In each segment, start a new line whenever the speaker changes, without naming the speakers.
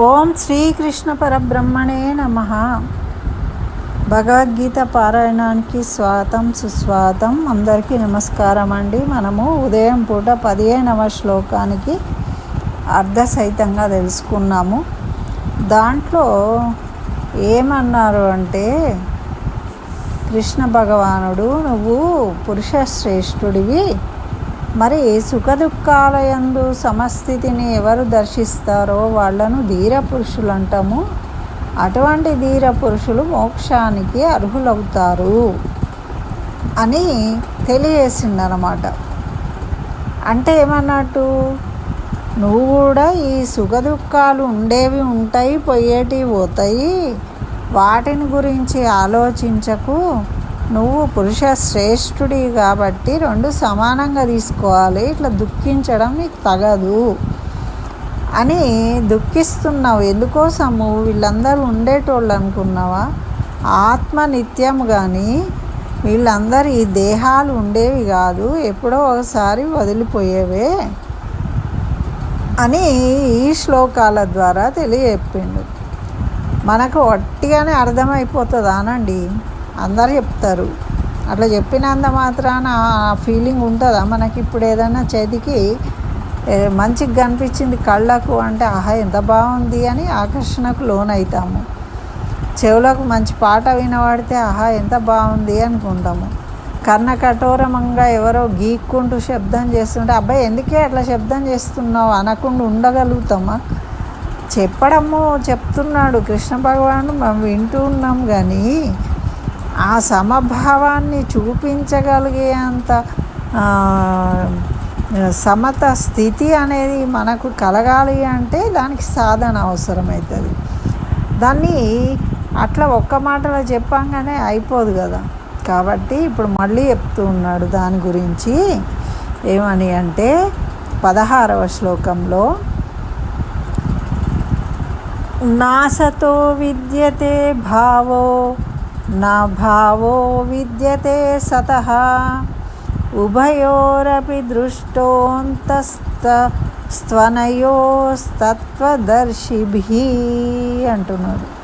ఓం శ్రీకృష్ణ పరబ్రహ్మణే నమ. భగవద్గీత పారాయణానికి స్వాగతం సుస్వాగతం. అందరికీ నమస్కారం అండి. మనము ఉదయం పూట పదిహేనవ శ్లోకానికి అర్ధసహితంగా తెలుసుకున్నాము. దాంట్లో ఏమన్నారు అంటే కృష్ణ భగవానుడు నువ్వు పురుష మరి మరి సుఖదుఖాలయందు సమస్థితిని ఎవరు దర్శిస్తారో వాళ్ళను ధీర పురుషులు అంటాము అటువంటి ధీర పురుషులు మోక్షానికి అర్హులవుతారు అని తెలియజేసిందనమాట అంటే ఏమన్నట్టు? నువ్వు కూడా ఈ సుఖదుఖాలు ఉండేవి ఉంటాయి పోయేటివి పోతాయి. వాటిని గురించి ఆలోచించకు. నువ్వు పురుష శ్రేష్ఠుడి కాబట్టి రెండు సమానంగా తీసుకోవాలి. ఇట్లా దుఃఖించడం నీకు తగదు అని దుఃఖిస్తున్నావు. ఎందుకోసము వీళ్ళందరూ ఉండేటోళ్ళు అనుకున్నావా? ఆత్మ నిత్యం కానీ వీళ్ళందరూ ఈ దేహాలు ఉండేవి కాదు. ఎప్పుడో ఒకసారి వదిలిపోయేవే అని ఈ శ్లోకాల ద్వారా తెలియజెప్పిండు. మనకు వట్టిగానే అర్థమైపోతుంది అనండి? అందరు చెప్తారు. అట్లా చెప్పినంత మాత్రాన ఆ ఫీలింగ్ ఉంటుందా? మనకి ఇప్పుడు ఏదైనా చేతికి మంచిగా కనిపించింది కళ్ళకు అంటే ఆహా ఎంత బాగుంది అని ఆకర్షణకు లోనవుతాము చెవులకు మంచి పాట వినబడితే ఆహా ఎంత బాగుంది అనుకుంటాము. కర్ణ కఠోరమంగా ఎవరో గీక్కుంటూ శబ్దం చేస్తుంటే అబ్బాయి ఎందుకే అట్లా శబ్దం చేస్తున్నావు? అనకుండా ఉండగలుగుతామా? చెప్పడము చెప్తున్నాడు కృష్ణ భగవాను మనం వింటూ ఉన్నాం కానీ ఆ సమభావాన్ని చూపించగలిగే అంత సమత స్థితి అనేది మనకు కలగాలి అంటే దానికి సాధన అవసరమవుతుంది దాన్ని అట్లా ఒక్క మాటలో చెప్పంగానే అయిపోదు కదా. కాబట్టి ఇప్పుడు మళ్ళీ చెప్తూ ఉన్నాడు దాని గురించి. ఏమని అంటే పదహారవ శ్లోకంలో నాసతో విద్యతే భావో నా భావో విద్యతే సత. ఉభయోరపి దృష్టోంతస్త స్తనయోస్తత్వదర్శిభి అంటున్నాడు.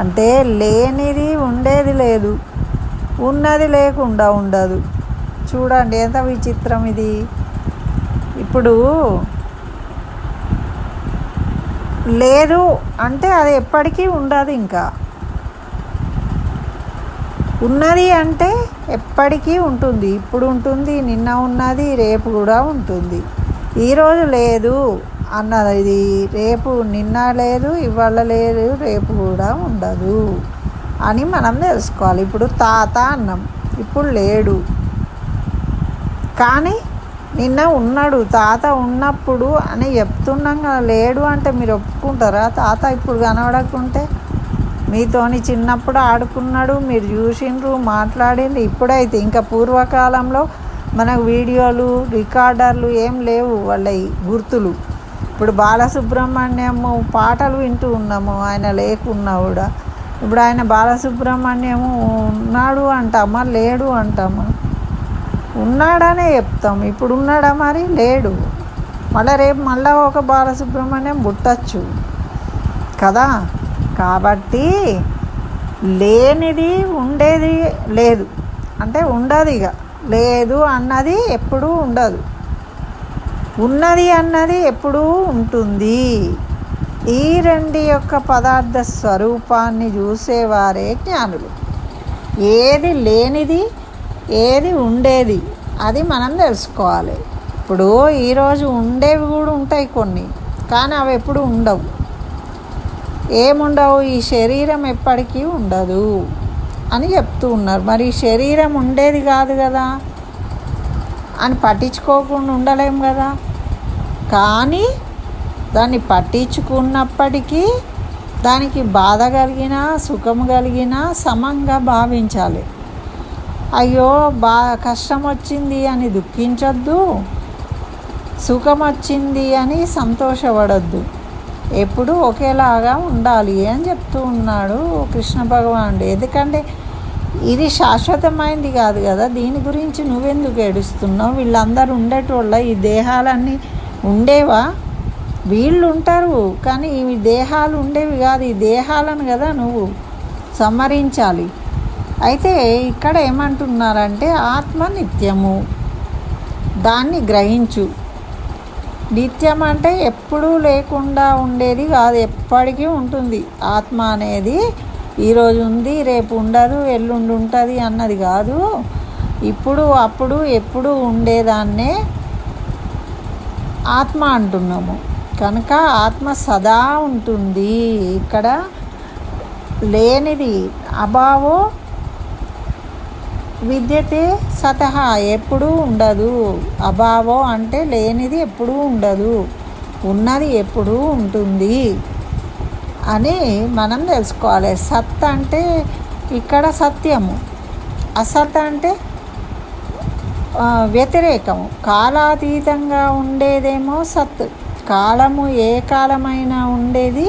అంటే లేనిది ఉండేది లేదు. ఉన్నది లేకుండా ఉండదు. చూడండి ఎంత విచిత్రం ఇది. ఇప్పుడు లేదు అంటే అది ఎప్పటికీ ఉండదు ఇంకా. ఉన్నది అంటే ఎప్పటికీ ఉంటుంది. ఇప్పుడు ఉంటుంది నిన్న ఉన్నది రేపు కూడా ఉంటుంది. ఈరోజు లేదు అన్నది రేపు నిన్న లేదు ఇవాళ లేదు రేపు కూడా ఉండదు అని మనం తెలుసుకోవాలి. ఇప్పుడు తాత అన్నం ఇప్పుడు లేడు. కానీ నిన్న ఉన్నాడు తాత ఉన్నప్పుడు అని చెప్తున్నాం కదా లేడు అంటే మీరు ఒప్పుకుంటారా? తాత ఇప్పుడు కనబడకుంటే మీతోని చిన్నప్పుడు ఆడుకున్నాడు మీరు చూసిండ్రు మాట్లాడిండ్రు. ఇప్పుడైతే ఇంకా పూర్వకాలంలో మనకు వీడియోలు రికార్డర్లు ఏం లేవు వాళ్ళ గుర్తులు. ఇప్పుడు బాలసుబ్రహ్మణ్యము పాటలు వింటూ ఉన్నాము ఆయన లేకున్నా కూడా. ఇప్పుడు ఆయన బాలసుబ్రహ్మణ్యము ఉన్నాడు అంటామా లేడు అంటామా? ఉన్నాడనే చెప్తాం. ఇప్పుడు ఉన్నాడా మరి? లేడు. మళ్ళీ రేపు మళ్ళీ ఒక బాలసుబ్రహ్మణ్యం పుట్టచ్చు. కదా? కాబట్టి లేనిది ఉండేది లేదు. అంటే ఉండదు ఇక. లేదు అన్నది ఎప్పుడూ ఉండదు. ఉన్నది అన్నది ఎప్పుడూ ఉంటుంది. ఈ రెండు యొక్క పదార్థ స్వరూపాన్ని చూసేవారే జ్ఞానులు. ఏది లేనిది ఏది ఉండేది అది మనం తెలుసుకోవాలి. ఇప్పుడు ఈరోజు ఉండేవి కూడా ఉంటాయి కొన్ని కానీ అవి ఎప్పుడు ఉండవు. ఏముండవు ఈ శరీరం ఎప్పటికీ ఉండదు అని చెప్తూ ఉన్నారు. మరి శరీరం ఉండేది కాదు కదా అని పట్టించుకోకుండా ఉండలేం కదా? కానీ దాన్ని పట్టించుకున్నప్పటికీ దానికి బాధ కలిగిన సుఖం కలిగిన సమంగా భావించాలి. అయ్యో బా కష్టం వచ్చింది అని దుఃఖించొద్దు సుఖం వచ్చింది అని సంతోషపడద్దు. ఎప్పుడు ఒకేలాగా ఉండాలి అని చెప్తూ ఉన్నాడు కృష్ణ భగవానుడు. ఎందుకంటే ఇది శాశ్వతమైంది కాదు కదా దీని గురించి నువ్వెందుకు ఏడుస్తున్నావు? వీళ్ళందరూ ఉండేటోళ్ళ ఈ దేహాలన్నీ ఉండేవా? వీళ్ళు ఉంటారు కానీ ఇవి దేహాలు ఉండేవి కాదు ఈ దేహాలను కదా నువ్వు సంహరించాలి. అయితే ఇక్కడ ఏమంటున్నారంటే ఆత్మ నిత్యము దాన్ని గ్రహించు. నిత్యం అంటే ఎప్పుడూ లేకుండా ఉండేది కాదు ఎప్పటికీ ఉంటుంది. ఆత్మ అనేది ఈరోజు ఉంది రేపు ఉండదు ఎల్లుండి ఉంటుంది అన్నది కాదు. ఇప్పుడు అప్పుడు ఎప్పుడు ఉండేదాన్నే ఆత్మ అంటున్నాము. కనుక ఆత్మ సదా ఉంటుంది. ఇక్కడ లేనిది అభావో విద్యతే సతహా ఎప్పుడూ ఉండదు. అభావం అంటే లేనిది ఎప్పుడూ ఉండదు. ఉన్నది ఎప్పుడూ ఉంటుంది అని మనం తెలుసుకోవాలి. సత్ అంటే ఇక్కడ సత్యము. అసత్ అంటే వ్యతిరేకము. కాలాతీతంగా ఉండేదేమో సత్. కాలము ఏ కాలమైనా ఉండేది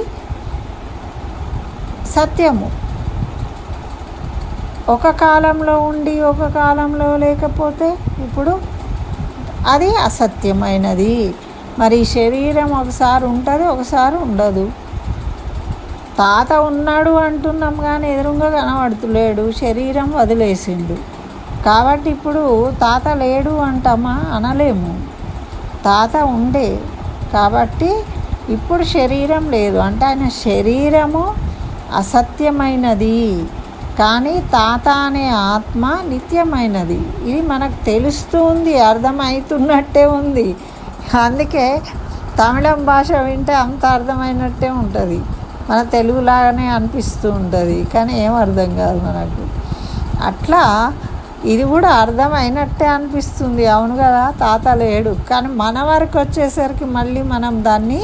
సత్యము. ఒక కాలంలో ఉండి ఒక కాలంలో లేకపోతే ఇప్పుడు అది అసత్యమైనది. మరి శరీరం ఒకసారి ఉంటుంది ఒకసారి ఉండదు. తాత ఉన్నాడు అంటున్నాం కానీ ఎదురుగా కనబడుతులేడు శరీరం వదిలేసిండు. కాబట్టి ఇప్పుడు తాత లేడు అంటామా? అనలేము. తాత ఉండే కాబట్టి ఇప్పుడు శరీరం లేదు. అంటే ఆయన శరీరము అసత్యమైనది. కానీ తాత అనే ఆత్మ నిత్యమైనది. ఇది మనకు తెలుస్తుంది అర్థమవుతున్నట్టే ఉంది. అందుకే తమిళం భాష వింటే అంత అర్థమైనట్టే ఉంటుంది. మన తెలుగులాగానే అనిపిస్తూ ఉంటుంది కానీ ఏం అర్థం కాదు మనకు. అట్లా ఇది కూడా అర్థమైనట్టే అనిపిస్తుంది. అవును కదా తాత లేడు. కానీ మన వరకు వచ్చేసరికి మళ్ళీ మనం దాన్ని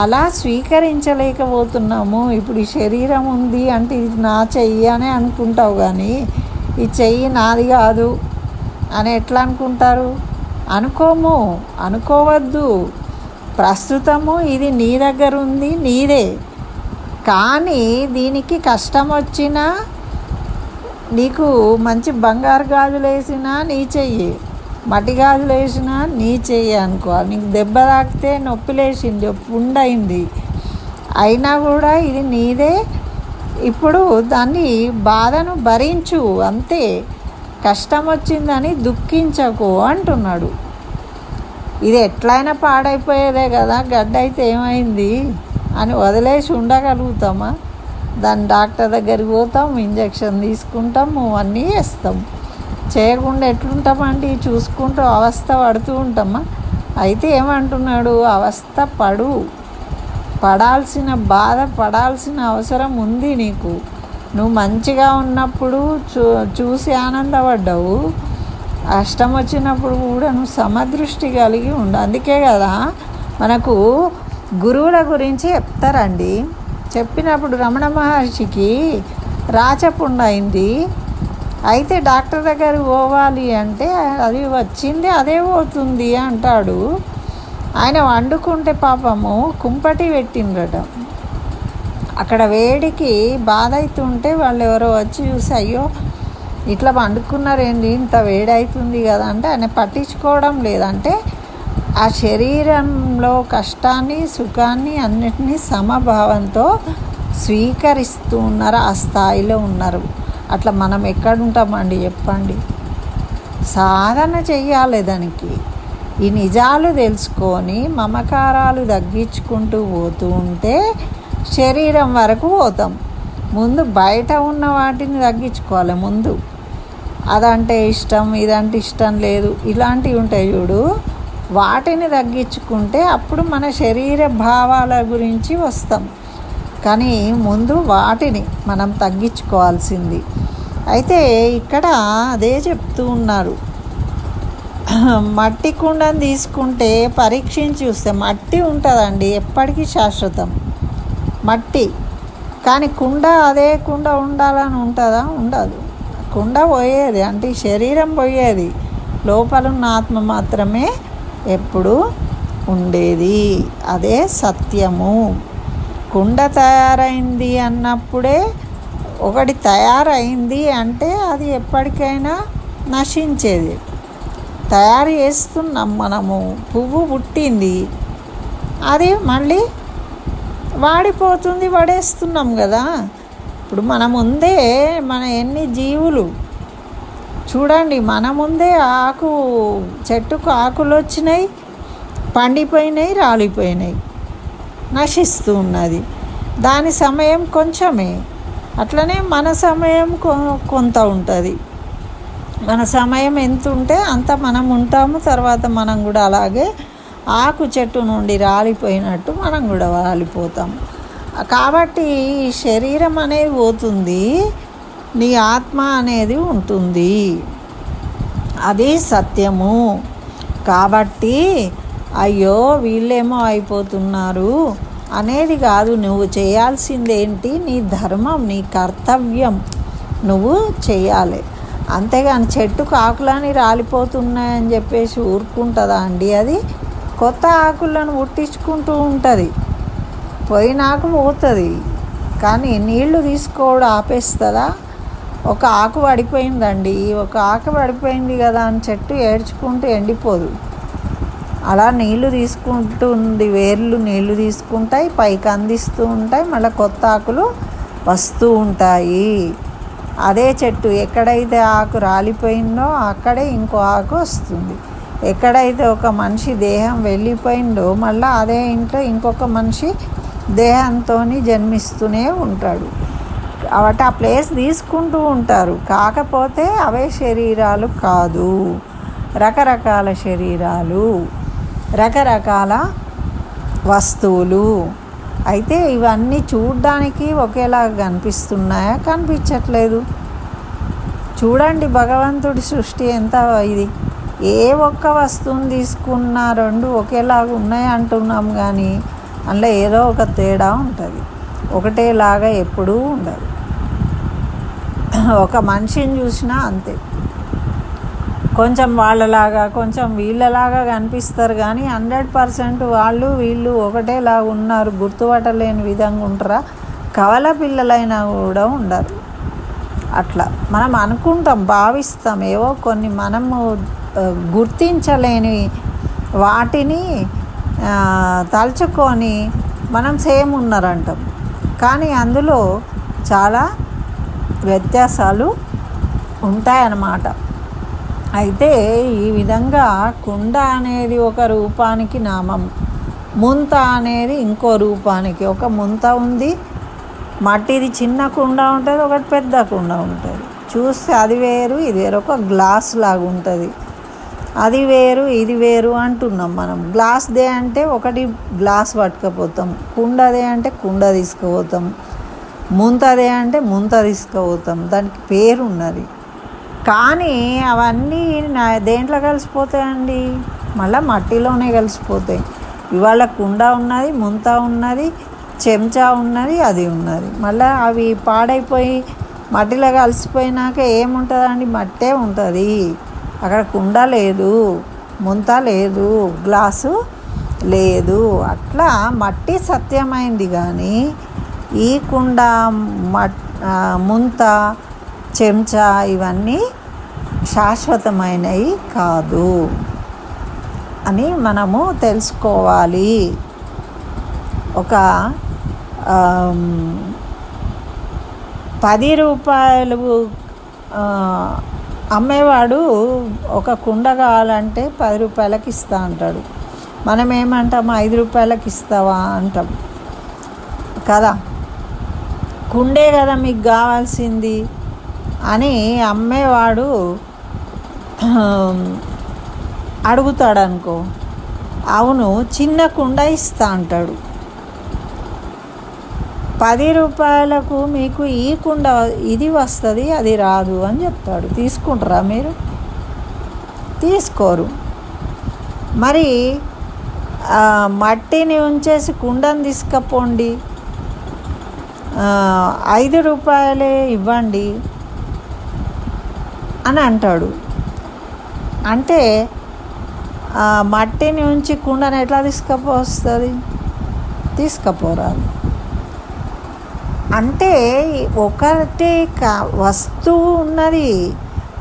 అలా స్వీకరించలేకపోతున్నాము. ఇప్పుడు ఈ శరీరం ఉంది అంటే ఇది నా చెయ్యి అనే అనుకుంటావు కానీ ఈ చెయ్యి నాది కాదు అని ఎట్లా అనుకుంటారు? అనుకోము అనుకోవద్దు. ప్రస్తుతము ఇది నీ దగ్గర ఉంది నీదే. కానీ దీనికి కష్టం వచ్చినా నీకు మంచి బంగారు గాజులు వేసినా నీ చెయ్యి. మట్టి గాజులు వేసినా నీ చెయ్యి అనుకోవాలి. నీకు దెబ్బ తాకితే నొప్పి లేచింది పుండైంది అయినా కూడా ఇది నీదే. ఇప్పుడు దాన్ని బాధను భరించు అంతే. కష్టం వచ్చిందని దుఃఖించకు అంటున్నాడు. ఇది ఎట్లయినా పాడైపోయేదే కదా గడ్డ అయితే ఏమైంది అని వదిలేసి ఉండగలుగుతామా? దాని డాక్టర్ దగ్గరికి పోతాం ఇంజక్షన్ తీసుకుంటాము అన్నీ వేస్తాం చేయకుండా ఎట్లుంటామండి చూసుకుంటూ అవస్థ పడుతూ ఉంటామా? అయితే ఏమంటున్నాడు అవస్థ పడు. పడాల్సిన బాధ పడాల్సిన అవసరం ఉంది నీకు. నువ్వు మంచిగా ఉన్నప్పుడు చూ చూసి ఆనందపడ్డావు. అష్టం వచ్చినప్పుడు కూడా నువ్వు సమదృష్టి కలిగి ఉండు. అందుకే కదా మనకు గురువుల గురించి చెప్తారండి. చెప్పినప్పుడు రమణ మహర్షికి రాచపుండ అయింది. అయితే డాక్టర్ దగ్గర పోవాలి అంటే అది వచ్చింది అదే పోతుంది అంటాడు. ఆయన వండుకుంటే పాపము కుంపటి పెట్టిండ్రట. అక్కడ వేడికి బాధ అవుతుంటే వాళ్ళు ఎవరో వచ్చి చూసి అయ్యో ఇట్లా వండుకున్నారేంటి ఇంత వేడి అవుతుంది కదా అంటే ఆయన పట్టించుకోవడం లేదంటే ఆ శరీరంలో కష్టాన్ని సుఖాన్ని అన్నిటినీ సమభావంతో స్వీకరిస్తూ ఉన్నారు ఆ స్థాయిలో ఉన్నారు. అట్లా మనం ఎక్కడుంటామండి చెప్పండి. సాధన చెయ్యాలి దానికి. ఈ నిజాలు తెలుసుకొని మమకారాలు తగ్గించుకుంటూ పోతూ ఉంటే శరీరం వరకు పోతాం. ముందు బయట ఉన్న వాటిని తగ్గించుకోవాలి ముందు. అదంటే ఇష్టం ఇదంటే ఇష్టం లేదు. ఇలాంటివి ఉంటాయి చూడు. వాటిని తగ్గించుకుంటే అప్పుడు మన శరీర భావాల గురించి వస్తాం. కానీ ముందు వాటిని మనం తగ్గించుకోవాల్సింది. అయితే ఇక్కడ అదే చెప్తూ ఉన్నారు. మట్టి కుండను తీసుకుంటే పరీక్షించి చూస్తే మట్టి ఉంటుందండి ఎప్పటికీ శాశ్వతం. మట్టి. కానీ కుండ అదే కుండ ఉండాలని ఉంటుందా? ఉండదు. కుండ పోయేది అంటే శరీరం పోయేది. లోపలున్న ఆత్మ మాత్రమే ఎప్పుడు ఉండేది. అదే సత్యము. కుండ తయారైంది అన్నప్పుడే ఒకటి తయారైంది అంటే అది ఎప్పటికైనా నశించేది. తయారు చేస్తున్నాం మనము పువ్వు పుట్టింది. అది మళ్ళీ వాడిపోతుంది పడేస్తున్నాం కదా. ఇప్పుడు మన ముందే మన ఎన్ని జీవులు చూడండి మన ముందే ఆకు చెట్టుకు ఆకులు వచ్చినాయి పండిపోయినాయి రాలిపోయినాయి నశిస్తూ ఉన్నది దాని సమయం కొంచెమే. అట్లనే మన సమయం కొ- కొంత ఉంటుంది. మన సమయం ఎంత ఉంటే అంత మనం ఉంటాము. తర్వాత మనం కూడా అలాగే ఆకు చెట్టు నుండి రాలిపోయినట్టు మనం కూడా రాలిపోతాం. కాబట్టి ఈ శరీరం అనేది పోతుంది. నీ ఆత్మ అనేది ఉంటుంది. అది సత్యము. కాబట్టి అయ్యో వీళ్ళేమో అయిపోతున్నారు. అనేది కాదు నువ్వు చేయాల్సిందేంటి? నీ ధర్మం నీ కర్తవ్యం నువ్వు చేయాలి. అంతేగాని చెట్టుకు ఆకులని రాలిపోతున్నాయని చెప్పేసి ఊరుకుంటుందా అండి అది? కొత్త ఆకులను పుట్టించుకుంటూ ఉంటుంది. పోయినాక పోతుంది. కానీ నీళ్ళు తీసుకోవడం ఆపేస్తుందా? ఒక ఆకు పడిపోయిందండి. ఒక ఆకు పడిపోయింది కదా అని చెట్టు ఏడ్చుకుంటూ ఎండిపోదు. అలా నీళ్ళు తీసుకుంటుంది వేర్లు నీళ్ళు తీసుకుంటాయి పైకి అందిస్తూ ఉంటాయి మళ్ళీ కొత్త ఆకులు వస్తూ ఉంటాయి. అదే చెట్టు ఎక్కడైతే ఆకు రాలిపోయిందో అక్కడే ఇంకో ఆకు వస్తుంది. ఎక్కడైతే ఒక మనిషి దేహం వెళ్ళిపోయిందో మళ్ళీ అదే ఇంట్లో ఇంకొక మనిషి దేహంతో జన్మిస్తూనే ఉంటాడు. కాబట్టి ఆ ప్లేస్ తీసుకుంటూ ఉంటారు. కాకపోతే అవే శరీరాలు కాదు. రకరకాల శరీరాలు. రకరకాల వస్తువులు. అయితే ఇవన్నీ చూడ్డానికి ఒకేలాగా కనిపిస్తున్నాయా? కనిపించట్లేదు. చూడండి భగవంతుడి సృష్టి ఎంత ఇది. ఏ ఒక్క వస్తువుని తీసుకున్నా రెండు ఒకేలాగా ఉన్నాయి అంటున్నాం కానీ అందులో ఏదో ఒక తేడా ఉంటుంది. ఒకటేలాగా ఎప్పుడూ ఉండదు. ఒక మనిషిని చూసినా అంతే. కొంచెం వాళ్ళలాగా కొంచెం వీళ్ళలాగా కనిపిస్తారు కానీ హండ్రెడ్ పర్సెంట్ వాళ్ళు వీళ్ళు ఒకటేలాగా ఉన్నారు గుర్తుపట్టలేని విధంగా ఉంటారా? కవల పిల్లలైనా కూడా ఉండరు. అట్లా మనం అనుకుంటాం భావిస్తాం. ఏవో కొన్ని మనము గుర్తించలేని వాటిని తలుచుకొని మనం సేమ్ ఉన్నారంటాం. కానీ అందులో చాలా వ్యత్యాసాలు ఉంటాయన్నమాట. అయితే ఈ విధంగా కుండ అనేది ఒక రూపానికి నామం. ముంత అనేది ఇంకో రూపానికి. ఒక ముంత ఉంది మట్టిది చిన్న కుండ ఉంటుంది ఒకటి పెద్ద కుండ ఉంటుంది. చూస్తే అది వేరు ఇది వేరు. ఒక గ్లాస్ లాగా ఉంటుంది. అది వేరు ఇది వేరు అంటున్నాం మనం. గ్లాస్దే అంటే ఒకటి గ్లాస్ పట్టుకపోతాం. కుండదే అంటే కుండ తీసుకుపోతాం. ముంతదే అంటే ముంత తీసుకుపోతాం. దానికి పేరు ఉన్నది. కానీ అవన్నీ నా దేంట్లో కలిసిపోతాయండి? మళ్ళీ మట్టిలోనే కలిసిపోతాయి. ఇవాళ కుండ ఉన్నది ముంత ఉన్నది చెంచా ఉన్నది అది ఉన్నది. మళ్ళీ అవి పాడైపోయి మట్టిలో కలిసిపోయినాక ఏముంటుందండి? మట్టే ఉంటుంది. అక్కడ కుండ లేదు ముంత లేదు గ్లాసు లేదు. అట్లా మట్టి సత్యమైంది కానీ ఈ కుండ మట్ ముంత చెంచా ఇవన్నీ శాశ్వతమైనవి కాదు అని మనము తెలుసుకోవాలి. ఒక పది రూపాయలు అమ్మేవాడు ఒక కుండ కావాలంటే పది రూపాయలకి ఇస్తా అంటాడు. మనం ఏమంటాం ఐదు రూపాయలకి ఇస్తావా అంటాం. కదా? కుండే కదా మీకు కావాల్సింది. అని అమ్మేవాడు అడుగుతాడు అనుకో అవును చిన్న కుండ ఇస్తా అంటాడు. పది రూపాయలకు మీకు ఈ కుండ ఇది వస్తుంది అది రాదు అని చెప్తాడు. తీసుకుంటారా మీరు? తీసుకోరు. మరి మట్టిని ఉంచేసి కుండను తీసుకపోండి. ఐదు రూపాయలే ఇవ్వండి. అని అంటాడు. అంటే మట్టిని ఉంచి కుండను ఎట్లా తీసుకపోస్తుంది? తీసుకపోరాదు అంటే ఒకటే కా వస్తువు ఉన్నది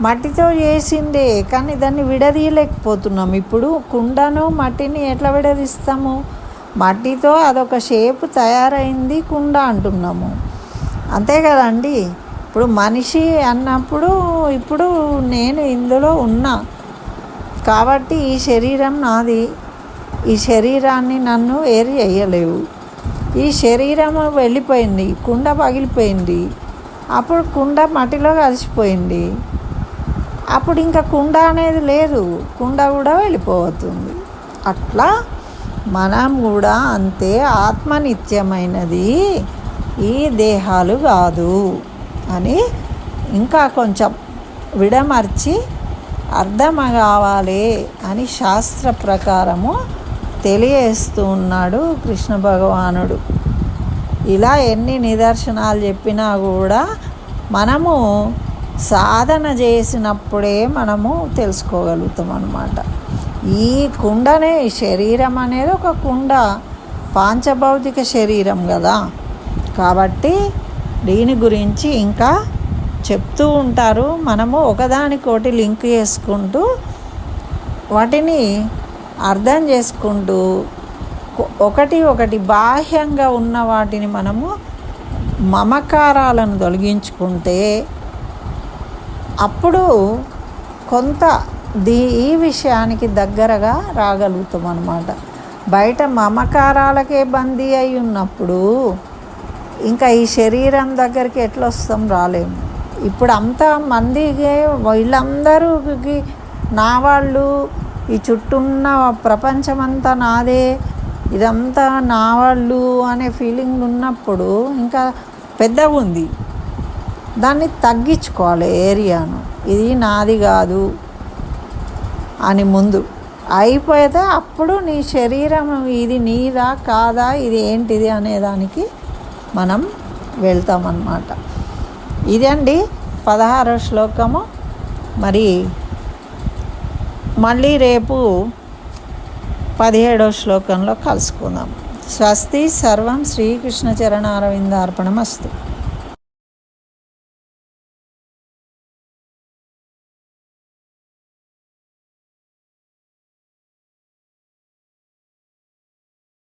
మట్టితో చేసిందే కానీ దాన్ని విడదీయలేకపోతున్నాం. ఇప్పుడు కుండను మట్టిని ఎట్లా విడదీస్తాము? మట్టితో అదొక షేప్ తయారైంది కుండ అంటున్నాము. అంతే కదండి? ఇప్పుడు మనిషి అన్నప్పుడు ఇప్పుడు నేను ఇందులో ఉన్నా. కాబట్టి ఈ శరీరం నాది. ఈ శరీరాన్ని నన్ను ఏరి చేయలేవు ఈ శరీరం వెళ్ళిపోయింది. కుండ పగిలిపోయింది. అప్పుడు కుండ మట్టిలో కలిసిపోయింది. అప్పుడు ఇంకా కుండ అనేది లేదు. కుండ కూడా వెళ్ళిపోతుంది. అట్లా మనం కూడా అంతే ఆత్మ నిత్యమైనది ఈ దేహాలు కాదు. అని ఇంకా కొంచెం విడమర్చి అర్థం కావాలి అని శాస్త్ర ప్రకారము తెలియజేస్తూ ఉన్నాడు కృష్ణ భగవానుడు. ఇలా ఎన్ని నిదర్శనాలు చెప్పినా కూడా మనము సాధన చేసినప్పుడే మనము తెలుసుకోగలుగుతాం అన్నమాట. ఈ కుండనే శరీరం అనేది ఒక కుండ పాంచభౌతిక శరీరం కదా. కాబట్టి దీని గురించి ఇంకా చెప్తూ ఉంటారు. మనము ఒకదానికోటి లింక్ చేసుకుంటూ వాటిని అర్థం చేసుకుంటూ ఒకటి ఒకటి బాహ్యంగా ఉన్న వాటిని మనము మమకారాలను తొలగించుకుంటే అప్పుడు కొంత దీ ఈ విషయానికి దగ్గరగా రాగలుగుతాం అన్నమాట బయట మమకారాలకే బందీ అయి ఉన్నప్పుడు ఇంకా ఈ శరీరం దగ్గరికి ఎట్లా వస్తాం రాలేము. ఇప్పుడు అంత మందికి వీళ్ళందరూకి నా వాళ్ళు ఈ చుట్టూన్న ప్రపంచమంతా నాదే ఇదంతా నా వాళ్ళు అనే ఫీలింగ్ ఉన్నప్పుడు ఇంకా పెద్దగా ఉంది. దాన్ని తగ్గించుకోవాలి ఏరియాను. ఇది నాది కాదు అని ముందు. అయిపోతే అప్పుడు నీ శరీరం ఇది నీదా కాదా ఇది ఏంటిది అనేదానికి మనం వెళ్తామన్నమాట. ఇదండి పదహారో శ్లోకము. మరి మళ్ళీ రేపు పదిహేడో శ్లోకంలో కలుసుకుందాం. స్వస్తి సర్వం శ్రీకృష్ణ చరణారవిందార్పణమస్తు